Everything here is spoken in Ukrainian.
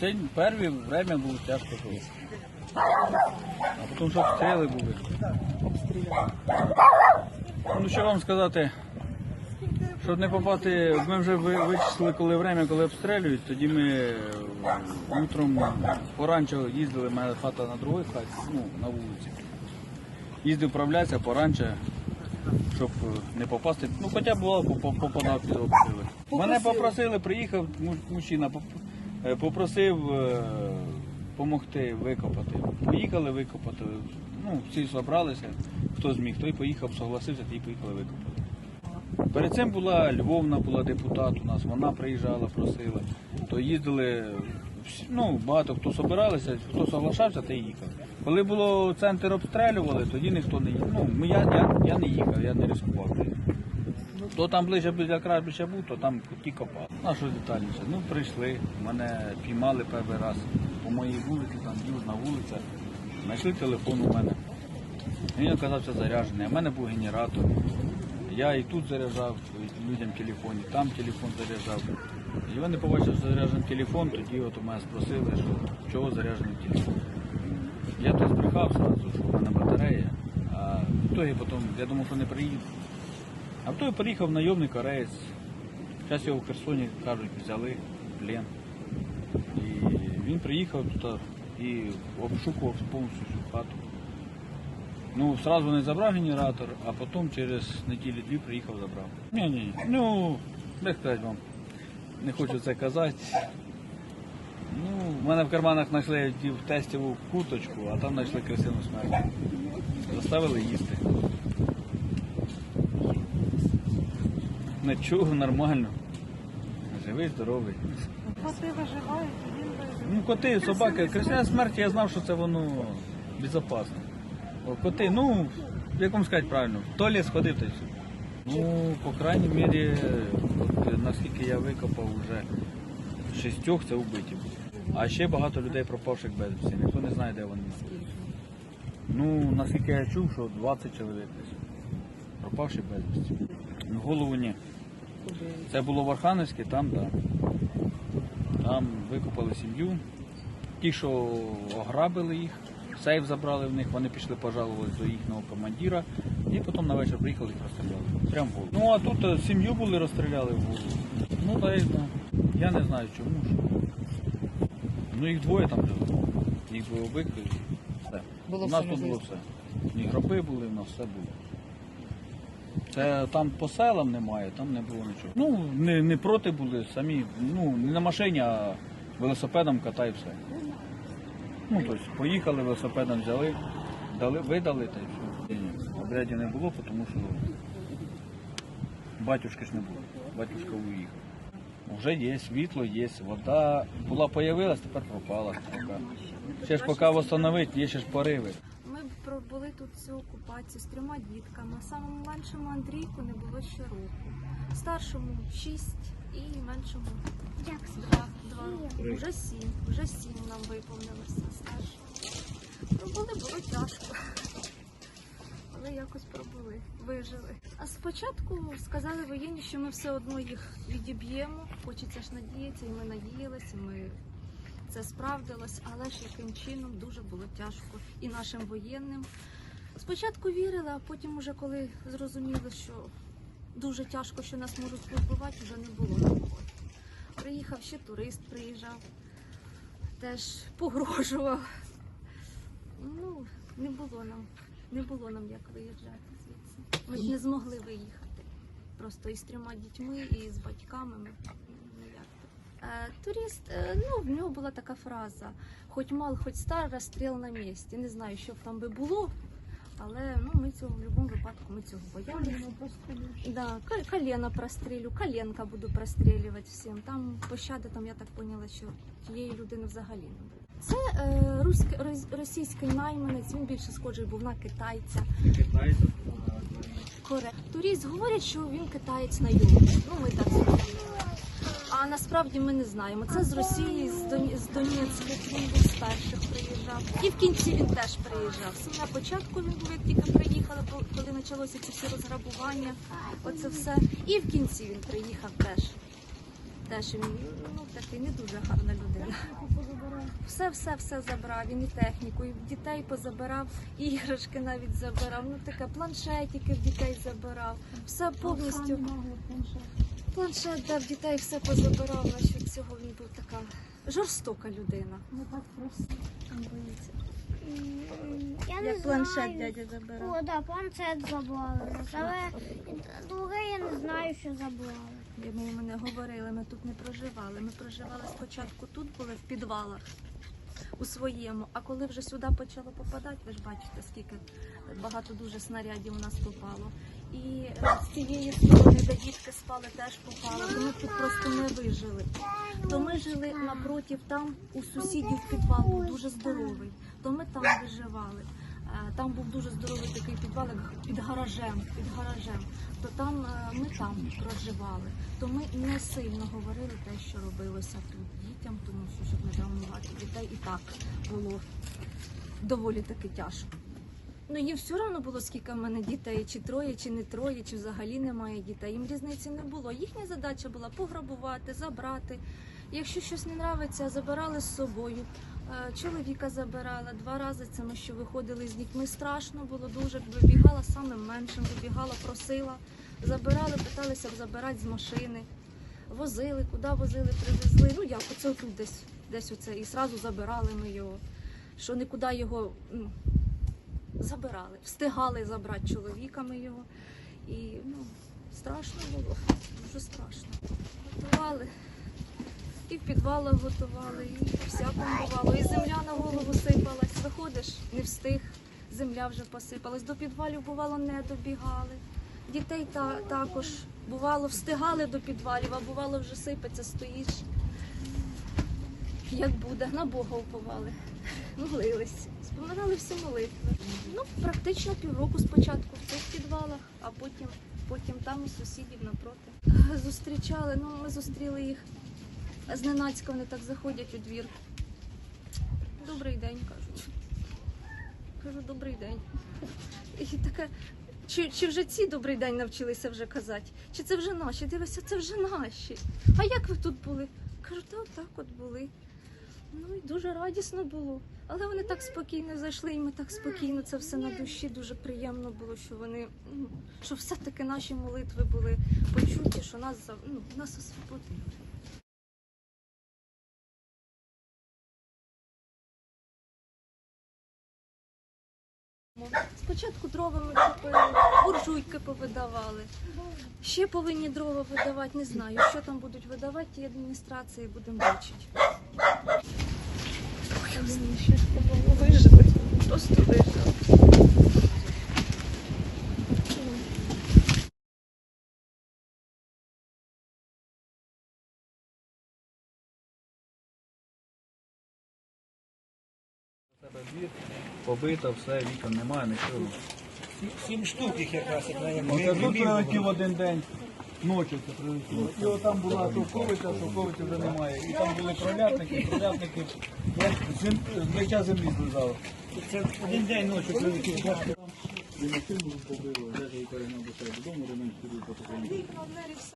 Це перше время було тяжко жити. А потім що обстріли були. Ну що вам сказати, щоб не попати, ми вже вичислили, коли время, коли обстрілюють, тоді ми е, утром поранче їздили, мене хата на другій хаті, ну, на вулиці. Їздив правлятися поранче, щоб е, не попасти. Ну, хоча бувало, поп- попадав під обстріли. Мене попросили, приїхав мужчина, попросив допомогти викопати. Поїхали викопати. Ну, всі зібралися, хто зміг, той поїхав, согласився, ті поїхали викопати. Перед цим була Львовна, була депутат у нас, вона приїжджала, просила. То їздили, ну, багато хто собиралися, хто соглашався, той їхав. Коли було центр обстрілювали, тоді ніхто не їхав. Ну, я, я, я не їхав, я не ризикував. То там ближче біля крабища був, то там ті копали. А що детальніше? Ну, прийшли, мене піймали перший раз по моїй вулиці, там южна вулиця. Знайшли телефон у мене. Він оказався заряджений, в мене був генератор. Я і тут заряджав людям телефон, і там телефон заряджав. І вони побачили, що заряджений телефон, тоді от у мене спросили, що чого заряджений телефон. Я то збрехав що в мене батарея, а в ітогі потім я думав, що не приїду. А той приїхав найомний кореєць. Зараз його в Херсоні, кажуть, взяли в плен. І він приїхав тут і обшукував повністю всю хату. Ну, сразу не забрав генератор, а потім через неділі-дві приїхав забрав. Ні, ні, ну, як сказати вам, не хочу це казати. Ну, в мене в карманах знайшли в тестову курточку, а там знайшли красиву смерть. Заставили їсти. Нічого, нормально. Живий, здоровий. Коти виживають, і він виживе. Ну, коти, собаки, красива смерть, я знав, що це воно безпечно. Коти, ну, як вам сказати правильно, в туалет сходив та й все. Ну, по крайній мірі, от, наскільки я викопав вже шістьох, це вбиті були. А ще багато людей пропавших безвісті. Ніхто не знає, де вони. Ну, наскільки я чув, що 20 чоловік десь. Пропавши безвісті. Ну, голову ні. Це було в Архангельській, там, так. Да. Там викопали сім'ю. Ті, що ограбили їх, сейф забрали в них, вони пішли пожалували до їхнього командира і потім на вечір приїхали їх розстріляли. Прямо голову. Ну а тут е, сім'ю були, розстріляли в голову. Ну та й, ну, я не знаю чому. Що. Ну їх двоє там жило. Їх двоє вбили. Все. Було у нас все тут було все. І гроби були, у нас все було. Це там по селам немає, там не було нічого. Ну, не, не проти були самі, ну, не на машині, а велосипедом катай все. Ну, тобто, поїхали, велосипедом взяли, дали, видали та й все. Обрядів не було, тому що батюшки ж не було. Батюшка уїхав. Вже є, світло є, вода була появилась, тепер пропала. Ще ж поки встановити, є ще ж пориви. Пробули тут всю окупацію з трьома дітками. Самому меншому Андрійку не було ще року. Старшому шість і меншому два, два. Вже сім. Вже сім нам виповнилося старшому. Пробули було тяжко. Але якось пробули, вижили. А спочатку сказали воєнні, що ми все одно їх відіб'ємо. Хочеться ж надіятися, і ми надіялися, ми це справдилось, але ж яким чином дуже було тяжко і нашим воєнним. Спочатку вірили, а потім, уже коли зрозуміли, що дуже тяжко, що нас можуть позбувати, вже не було такого. Приїхав ще турист, приїжджав, теж погрожував. Ну, не було нам, не було нам як виїжджати звідси. Ми не змогли виїхати. Просто із трьома дітьми, і з батьками Турист, е, ну в нього була така фраза: хоч мал, хоч стар, розстріл на місці. Не знаю, що б там би було, але ну ми цього в будь-якому випадку ми цього боялися. Да, колено прострілю, коленка буду прострілювати всім. Там пощади, там я так поняла, що тієї людини взагалі не було. Це е, руський, роз- російський найманець, він більше схожий був на китайця. Корект. Турист говорять, що він китаєць на юг. Ну ми так знаємо. Насправді ми не знаємо. Це з Росії, з, Дон... з Донецька. Він був з перших приїжджав. І в кінці він теж приїжджав. Саме на початку він був, як тільки приїхали, коли почалося ці всі розграбування. Оце все. І в кінці він приїхав теж. Теж він ну, такий не дуже гарна людина. Все, все, все забрав. Він і техніку, і дітей позабирав, іграшки навіть забирав. Ну таке планшетики в дітей забирав. Все повністю. Планшет дав дітей, все позабирав. Насчет цього він був така жорстока людина. Не так просто. Там боїться. Я не Як планшет знаю. дядя забирав. О, да, планшет забрали. Але друге я не знаю, що забрали. Йому мене говорили, ми тут не проживали. Ми проживали спочатку тут, були в підвалах у своєму. А коли вже сюди почало попадати, ви ж бачите, скільки багато дуже снарядів у нас попало. І е, з цієї сторони, де дітки спали, теж попало. Ми тут просто не вижили. То ми жили напротив там, у сусідів підвал дуже здоровий. То ми там виживали. Е, Там був дуже здоровий такий підвал, як під гаражем, під гаражем. То там е, ми там проживали. То ми не сильно говорили те, що робилося тут дітям, тому що щоб не травмувати дітей, і так було доволі таки тяжко. Ну їм все одно було, скільки в мене дітей, чи троє, чи не троє, чи взагалі немає дітей. Їм різниці не було. Їхня задача була пограбувати, забрати. Якщо щось не нравиться, забирали з собою. Е, Чоловіка забирала два рази. Це ми що виходили з дітьми. Страшно було дуже. Вибігала самим меншим, вибігала, просила. Забирали, питалися забирати з машини. Возили, куди возили, привезли. Ну як оце тут десь, десь оце. І зразу забирали ми його. Що нікуди його ну, забирали. Встигали забрати чоловіками його. І ну, страшно було, дуже страшно. Готували. І в підвалах готували, і всякому бувало. І земля на голову сипалась. Виходиш, не встиг, земля вже посипалась. До підвалів бувало не добігали. Дітей та, також бувало встигали до підвалів, а бувало вже сипеться, стоїш. Як буде, на Бога уповали. Молились, споминали всі молитви. Ну, практично півроку спочатку в цих підвалах, а потім, потім там у сусідів напроти. Зустрічали, ну ми зустріли їх зненацька, вони так заходять у двір. Добрий день, кажуть. Кажу, добрий день. І таке, чи, чи вже ці добрий день навчилися вже казати? Чи це вже наші? Дивися, це вже наші. А як ви тут були? Кажу, та так от були. Ну і дуже радісно було. Але вони так спокійно зайшли, і ми так спокійно це все на душі. Дуже приємно було, що вони ну, що все-таки наші молитви були почуті, що нас ну, нас освободили. Спочатку дрова ми купили, буржуйки повидавали. Ще повинні дрова видавати, не знаю, що там будуть видавати ті адміністрації, будемо бачити. Вижили, просто вижили. Двір, побито, все, вікон немає, нічого. Сім штук їх якраз, як Оце тут прилетів один день, ночі це прилетіло. І отам була шовковиця, шовковиці вже немає. І там були як зем... плеча землі злизало. Це один день ночі прилетів. І машину побило, вже перегнав до себе додому, ремонт ходив по такому.